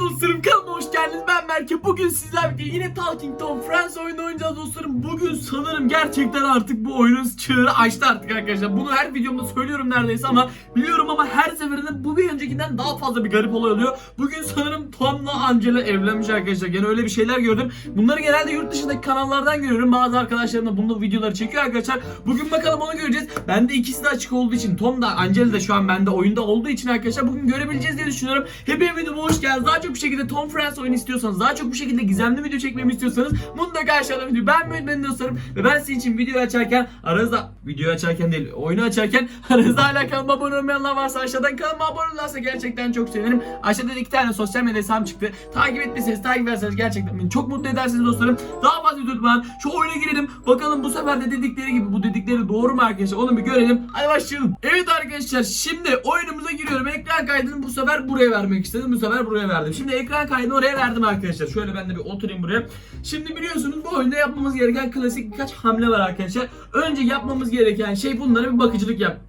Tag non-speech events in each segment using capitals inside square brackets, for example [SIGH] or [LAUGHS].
Dostlarım kanalıma hoş geldiniz. Ben Berke. Bugün sizlerle birlikte yine Talking Tom Friends oyunu oynayacağız dostlarım. Bugün sanırım gerçekten artık bu oyunun çığırı açtı artık arkadaşlar. Bunu her videomda söylüyorum neredeyse ama biliyorum ama her seferinde bu bir öncekinden daha fazla bir garip olay oluyor. Bugün sanırım Tom'la Angela evlenmiş arkadaşlar. Gene öyle bir şeyler gördüm. Bunları genelde yurt dışındaki kanallardan görüyorum. Bazı arkadaşlarım da bunun videoları çekiyor arkadaşlar. Bugün bakalım onu göreceğiz. Bende ikisi de açık olduğu için Tom da Angela da şu an bende oyunda olduğu için arkadaşlar bugün görebileceğiz diye düşünüyorum. Hepiniz videoma hoş geldiniz. Daha çok bu şekilde Tom Friends oyunu istiyorsanız, daha çok bu şekilde gizemli video çekmemi istiyorsanız mutlaka aşağıda videoyu beğenmeyi ben dostlarım. Ve ben sizin için video açarken aranızda, video açarken değil, oyunu açarken [LAUGHS] aranızda hala kanalıma abone olmayanlar varsa aşağıdan kanalıma abone olurlarsa gerçekten çok sevinirim. Aşağıda da iki tane sosyal medya hesabım çıktı. Takip etmeseniz, takip ederseniz gerçekten beni çok mutlu edersiniz dostlarım. Daha fazla video tutmadan şu oyuna girelim. Bakalım bu sefer de dedikleri gibi bu dedikleri doğru mu arkadaşlar? Onu bir görelim. Hadi başlayalım. Evet arkadaşlar şimdi oyunumuza giriyorum. Ekran kaydını bu sefer buraya vermek istedim. Bu sefer buraya verdim. Şimdi ekran kaydını oraya verdim arkadaşlar. Şöyle ben de bir oturayım buraya. Şimdi biliyorsunuz bu oyunda yapmamız gereken klasik birkaç hamle var arkadaşlar. Önce yapmamız gereken şey bunlara bir bakıcılık yap.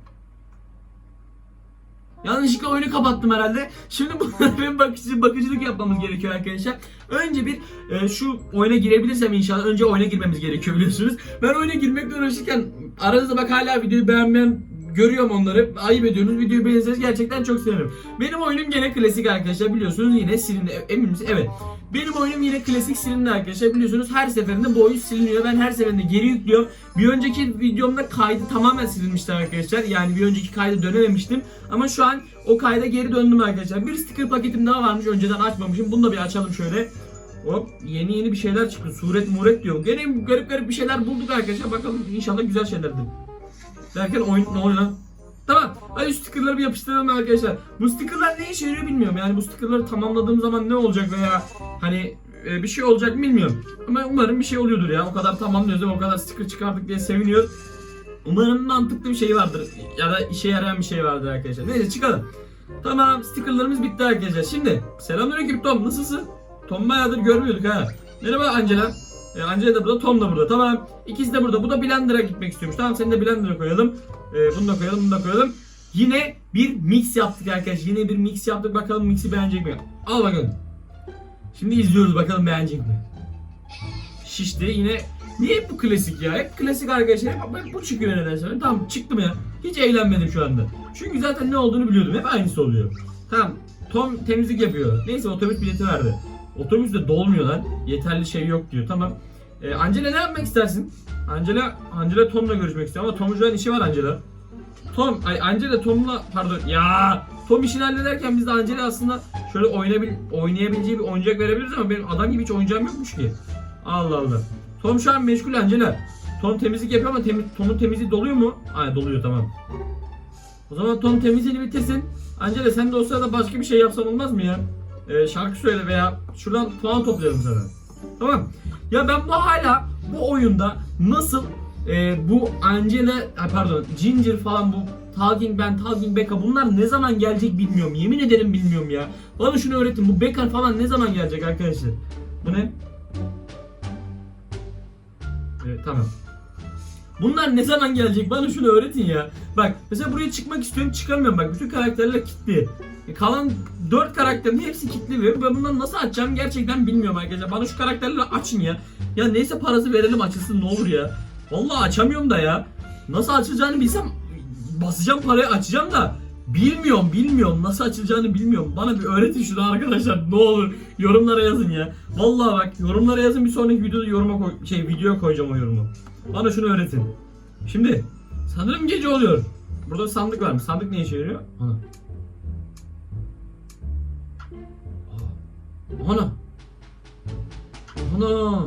Yanlışlıkla oyunu kapattım herhalde. Şimdi bunlara bir bakıcı, bakıcılık yapmamız gerekiyor arkadaşlar. Önce bir e, şu oyuna girebilirsem inşallah önce oyuna girmemiz gerekiyor biliyorsunuz. Ben oyuna girmekle uğraşırken aranızda bak hala videoyu beğenmeyen görüyorum onları. Ayıp ediyorsunuz. Videoyu beğenirseniz gerçekten çok sevinirim. Benim oyunum gene klasik arkadaşlar. Biliyorsunuz yine silindi. E- Emin misiniz? Evet. Benim oyunum yine klasik silindi arkadaşlar. Biliyorsunuz her seferinde bu oyun siliniyor. Ben her seferinde geri yüklüyorum. Bir önceki videomda kaydı tamamen silinmişti arkadaşlar. Yani bir önceki kayda dönememiştim. Ama şu an o kayda geri döndüm arkadaşlar. Bir sticker paketim daha varmış. Önceden açmamışım. Bunu da bir açalım şöyle. Hop yeni yeni bir şeyler çıktı. Suret muret diyor. Gene garip garip bir şeyler bulduk arkadaşlar. Bakalım inşallah güzel şeylerdir. Derken oyun ne oluyor? Tamam. Hadi şu stickerları bir yapıştıralım arkadaşlar. Bu stickerlar ne işe yarıyor bilmiyorum. Yani bu stickerları tamamladığım zaman ne olacak veya hani e, bir şey olacak bilmiyorum. Ama umarım bir şey oluyordur ya. O kadar tamamlıyoruz o kadar sticker çıkardık diye seviniyoruz. Umarım mantıklı bir şey vardır. Ya da işe yarayan bir şey vardır arkadaşlar. Neyse çıkalım. Tamam stickerlarımız bitti arkadaşlar. Şimdi selamünaleyküm Tom nasılsın? Tom bayağıdır görmüyorduk ha. Merhaba Angela. E, Angela da burada, Tom da burada. Tamam. İkisi de burada. Bu da Blender'a gitmek istiyormuş. Tamam seni de Blender'a koyalım. E, bunu da koyalım, bunu da koyalım. Yine bir mix yaptık arkadaşlar. Yine bir mix yaptık. Bakalım mix'i beğenecek mi? Al bakalım. Şimdi izliyoruz bakalım beğenecek mi? Şişti yine. Niye hep bu klasik ya? Hep klasik arkadaşlar. Hep, hep bu çıkıyor nedense. Tamam çıktım ya. Hiç eğlenmedim şu anda. Çünkü zaten ne olduğunu biliyordum. Hep aynısı oluyor. Tamam. Tom temizlik yapıyor. Neyse otobüs bileti verdi. Otobüs de dolmuyor lan. Yeterli şey yok diyor. Tamam. Ee, Angela ne yapmak istersin? Angela, Angela Tom'la görüşmek istiyor ama Tom'un işi var Angela. Tom, ay Angela Tom'la pardon ya Tom işini hallederken biz de Angela aslında şöyle oynayabil, oynayabileceği bir oyuncak verebiliriz ama benim adam gibi hiç oyuncağım yokmuş ki. Allah Allah. Tom şu an meşgul Angela. Tom temizlik yapıyor ama temiz, Tom'un temizliği doluyor mu? Ay doluyor tamam. O zaman Tom temizliğini bitirsin. Angela sen de o sırada başka bir şey yapsan olmaz mı ya? Ee, şarkı söyle veya şuradan puan toplayalım sana. Tamam. Ya ben bu hala bu oyunda nasıl e, bu Angela pardon Ginger falan bu Talking Ben, Talking Becca bunlar ne zaman gelecek bilmiyorum. Yemin ederim bilmiyorum ya. Bana şunu öğretin. Bu Becca falan ne zaman gelecek arkadaşlar? Bu ne? Evet tamam. Bunlar ne zaman gelecek? Bana şunu öğretin ya. Bak mesela buraya çıkmak istiyorum çıkamıyorum bak. Bütün karakterler kilitli. E, Kalan 4 karakterin hepsi kilitli ve ben bunları nasıl açacağım gerçekten bilmiyorum arkadaşlar. Bana şu karakterleri açın ya. Ya neyse parası verelim açılsın ne olur ya. Vallahi açamıyorum da ya. Nasıl açılacağını bilsem basacağım parayı açacağım da bilmiyorum bilmiyorum nasıl açılacağını bilmiyorum. Bana bir öğretin şunu arkadaşlar ne olur yorumlara yazın ya. Vallahi bak yorumlara yazın bir sonraki videoda yoruma koy şey videoya koyacağım o yorumu. Bana şunu öğretin. Şimdi sanırım gece oluyor. Burada sandık varmış. Sandık ne işe yarıyor? Ana. Ana. Ana.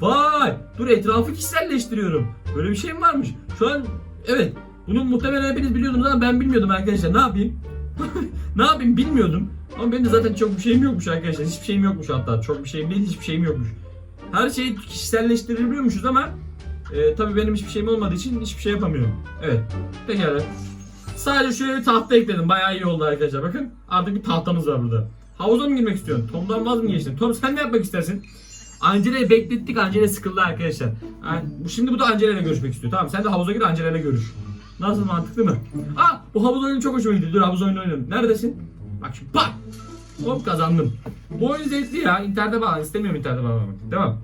Vay! Dur etrafı kişiselleştiriyorum. Böyle bir şey mi varmış? Şu an evet. Bunu muhtemelen hepiniz biliyordunuz ama ben bilmiyordum arkadaşlar. Ne yapayım? [LAUGHS] ne yapayım bilmiyordum. Ama benim de zaten çok bir şeyim yokmuş arkadaşlar. Hiçbir şeyim yokmuş hatta. Çok bir şeyim değil, hiçbir şeyim yokmuş. Her şeyi kişiselleştirebiliyormuşuz ama e, tabii benim hiçbir şeyim olmadığı için hiçbir şey yapamıyorum. Evet. Pekala. Sadece şöyle bir tahta ekledim. Bayağı iyi oldu arkadaşlar. Bakın artık bir tahtamız var burada. Havuza mı girmek istiyorsun? Tom'dan vaz mı geçtin? Tom sen ne yapmak istersin? Angela'yı beklettik. Angela sıkıldı arkadaşlar. Yani, şimdi bu da Angela görüşmek istiyor. Tamam sen de havuza gir Angela görüş. Nasıl mantıklı mı? Aa bu havuz oyunu çok hoşuma gidiyor. Dur havuz oyunu oynayalım. Neredesin? Bak şimdi bak. Hop kazandım. Bu oyun zevkli ya. İnternete bağlan. İstemiyorum internete bağlamak. Devam.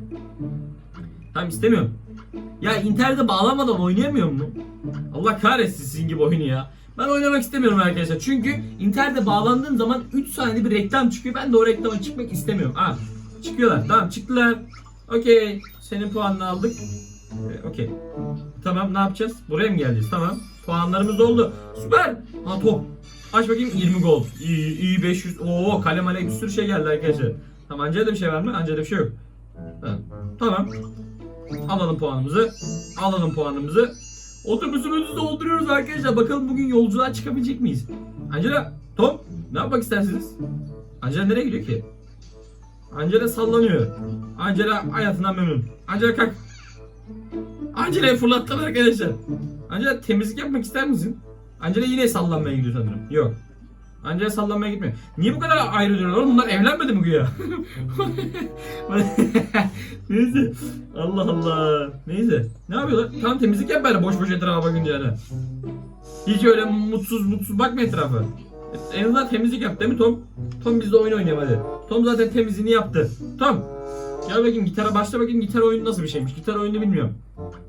Tamam istemiyorum. Ya internete bağlamadan oynayamıyor mu? Allah kahretsin sizin gibi oyunu ya. Ben oynamak istemiyorum arkadaşlar. Çünkü internete bağlandığım zaman 3 saniyede bir reklam çıkıyor. Ben de o reklama çıkmak istemiyorum. Ha, çıkıyorlar. Tamam çıktılar. Okey. Senin puanını aldık. Ee, Okey. Tamam ne yapacağız? Buraya mı geleceğiz? Tamam. Puanlarımız doldu. Süper. Ha top. Aç bakayım 20 gol. İyi, iyi 500. Oo kalem male bir sürü şey geldi arkadaşlar. Tamam Angela'da bir şey var mı? Angela'da bir şey yok. Tamam. Tamam. Alalım puanımızı. Alalım puanımızı. Otobüsümüzü dolduruyoruz arkadaşlar. Bakalım bugün yolculuğa çıkabilecek miyiz? Angela, Tom ne yapmak istersiniz? Angela nereye gidiyor ki? Angela sallanıyor. Angela hayatından memnun. Angela kalk. Angela'yı fırlattılar arkadaşlar. Angela temizlik yapmak ister misin? Angela yine sallanmaya gidiyor sanırım. Yok. Angela sallanmaya gitmiyor. Niye bu kadar ayrı duruyorlar oğlum? Bunlar evlenmedi mi güya? [LAUGHS] Neyse. Allah Allah. Neyse. Ne yapıyorlar? Tam temizlik yap böyle boş boş etrafa bakınca yani. Hiç öyle mutsuz mutsuz bakma etrafa. En azından temizlik yap değil mi Tom? Tom biz de oyun oynayalım hadi. Tom zaten temizliğini yaptı. Tom. Gel bakayım gitara başla bakayım gitar oyunu nasıl bir şeymiş. Gitar oyunu bilmiyorum.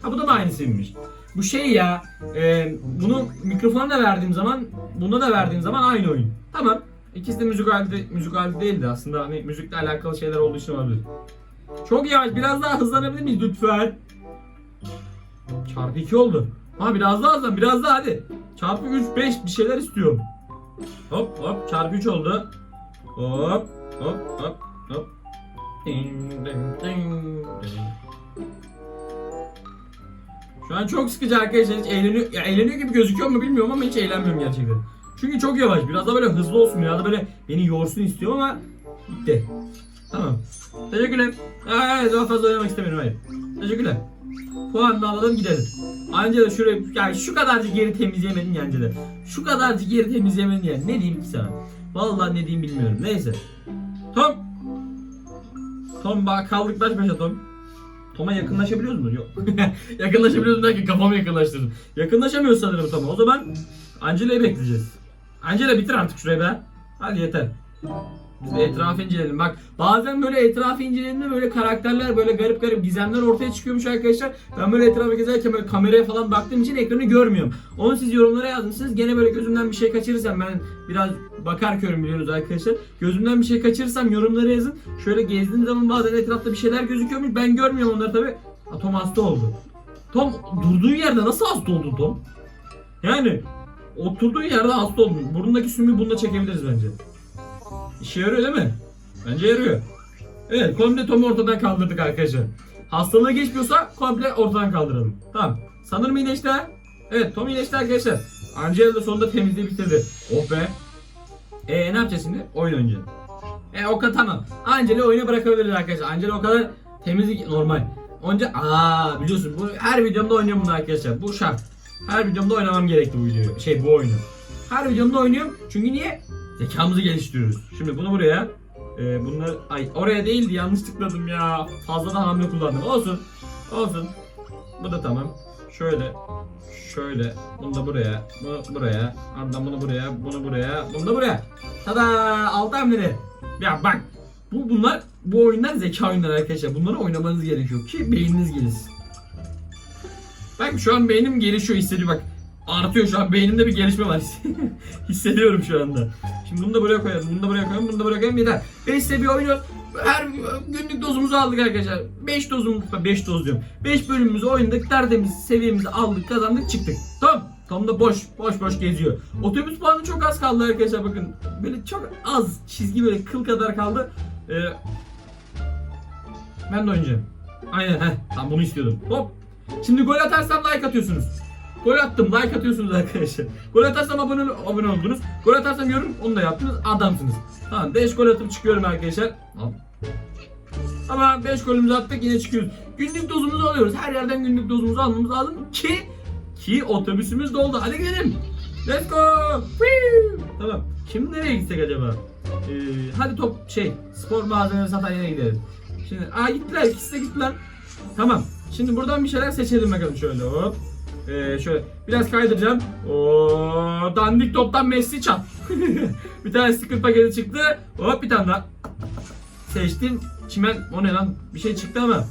Ha bu da mı aynısıymış? Bu şey ya, e, bunu mikrofona da verdiğim zaman, buna da verdiğim zaman aynı oyun. Tamam. İkisi de müzik halde, müzik halde değildi aslında. Hani müzikle alakalı şeyler olduğu için olabilir. Çok yavaş. Biraz daha hızlanabilir miyiz lütfen? Çarpı 2 oldu. Ha biraz daha hızlan. Biraz daha hadi. Çarpı 3, 5 bir şeyler istiyorum. Hop hop. Çarpı 3 oldu. Hop hop hop hop. Ding, ding, ding, ding. Şu an çok sıkıcı arkadaşlar. Hiç eğleniyor, ya eğleniyor gibi gözüküyor mu bilmiyorum ama hiç eğlenmiyorum gerçekten. Çünkü çok yavaş. Biraz da böyle hızlı olsun. Biraz da böyle beni yorsun istiyorum ama bitti. Tamam. Teşekkürler. Hayır, daha fazla oynamak istemiyorum hayır. Teşekkürler. Puanını alalım gidelim. Anca da şuraya yani şu kadarcık yeri temizleyemedin ya Anca da. Şu kadarcık yeri temizleyemedin ya. Ne diyeyim ki sana? Vallahi ne diyeyim bilmiyorum. Neyse. Tom. Tom bak kaldık baş başa Tom. Tom'a yakınlaşabiliyoruz mu? Yok. [LAUGHS] yakınlaşabiliyoruz derken kafamı yakınlaştırdım. Yakınlaşamıyoruz sanırım Tom'a. O zaman Angela'yı bekleyeceğiz. Angela bitir artık şurayı be. Hadi yeter. Biz de etrafı inceleyelim. Bak bazen böyle etrafı incelediğimde böyle karakterler böyle garip garip gizemler ortaya çıkıyormuş arkadaşlar. Ben böyle etrafa gezerken böyle kameraya falan baktığım için ekranı görmüyorum. Onu siz yorumlara yazmışsınız. Gene böyle gözümden bir şey kaçırırsam ben biraz bakar körüm biliyorsunuz arkadaşlar. Gözümden bir şey kaçırırsam yorumlara yazın. Şöyle gezdiğim zaman bazen etrafta bir şeyler gözüküyormuş. Ben görmüyorum onları tabi. Tom hasta oldu. Tom durduğun yerde nasıl hasta oldun Tom? Yani oturduğun yerde hasta oldun. Burnundaki sümüğü bununla çekebiliriz bence. İşe yarıyor değil mi? Bence yarıyor. Evet komple Tom'u ortadan kaldırdık arkadaşlar. Hastalığı geçmiyorsa komple ortadan kaldıralım. Tamam. Sanırım iyileşti. Evet Tom iyileşti arkadaşlar. Angela da sonunda temizliği bitirdi. Oh be. Eee ne yapacağız şimdi? Oyun oynayacağız. E o kadar tamam. Angela oyuna bırakabiliriz arkadaşlar. Angela o kadar temizlik normal. Onca aa biliyorsun bu her videomda oynuyorum bunu arkadaşlar. Bu şart. Her videomda oynamam gerekti bu videoyu. Şey bu oyunu. Her videomda oynuyorum. Çünkü niye? Zekamızı geliştiriyoruz. Şimdi bunu buraya e, bunları ay oraya değildi yanlış tıkladım ya. Fazladan hamle kullandım. Olsun. Olsun. Bu da tamam. Şöyle şöyle bunu da buraya, bunu buraya, ardından bunu buraya, bunu buraya, bunu da buraya. Tada! Altı hamleli. Ya bak bu bunlar bu oyunlar zeka oyunları arkadaşlar. Bunları oynamanız gerekiyor ki beyniniz gelişsin. Bak şu an beynim gelişiyor hissediyor bak. Artıyor şu an beynimde bir gelişme var. [LAUGHS] Hissediyorum şu anda. Şimdi bunu da buraya koyalım, bunu da buraya koyalım, bunu da buraya koyalım yeter. 5 seviye oyunu her günlük dozumuzu aldık arkadaşlar. 5 dozumuz, 5 doz diyorum. 5 bölümümüzü oynadık, tertemiz seviyemizi aldık, kazandık, çıktık. Tamam. Tom da boş, boş boş geziyor. Otobüs puanı çok az kaldı arkadaşlar bakın. Böyle çok az çizgi böyle kıl kadar kaldı. Ee, ben de oynayacağım. Aynen heh. Tam bunu istiyordum. Hop. Şimdi gol atarsam like atıyorsunuz. Gol attım like atıyorsunuz arkadaşlar. Gol atarsam abone, abone oldunuz. Gol atarsam yorum onu da yaptınız. Adamsınız. Tamam 5 gol atıp çıkıyorum arkadaşlar. Tamam. Ama 5 golümüzü attık yine çıkıyoruz. Günlük dozumuzu alıyoruz. Her yerden günlük dozumuzu almamız lazım ki ki otobüsümüz doldu. Hadi gidelim. Let's go. Tamam. Şimdi nereye gitsek acaba? Ee, hadi top şey spor malzemeleri satan yere gidelim. Şimdi aa gittiler ikisi de gittiler. Tamam. Şimdi buradan bir şeyler seçelim bakalım şöyle hop. Ee, şöyle biraz kaydıracağım. Oo, dandik toptan Messi çat. [LAUGHS] bir tane sticker paketi çıktı. Hop bir tane daha. Seçtim. Çimen o ne lan? Bir şey çıktı ama.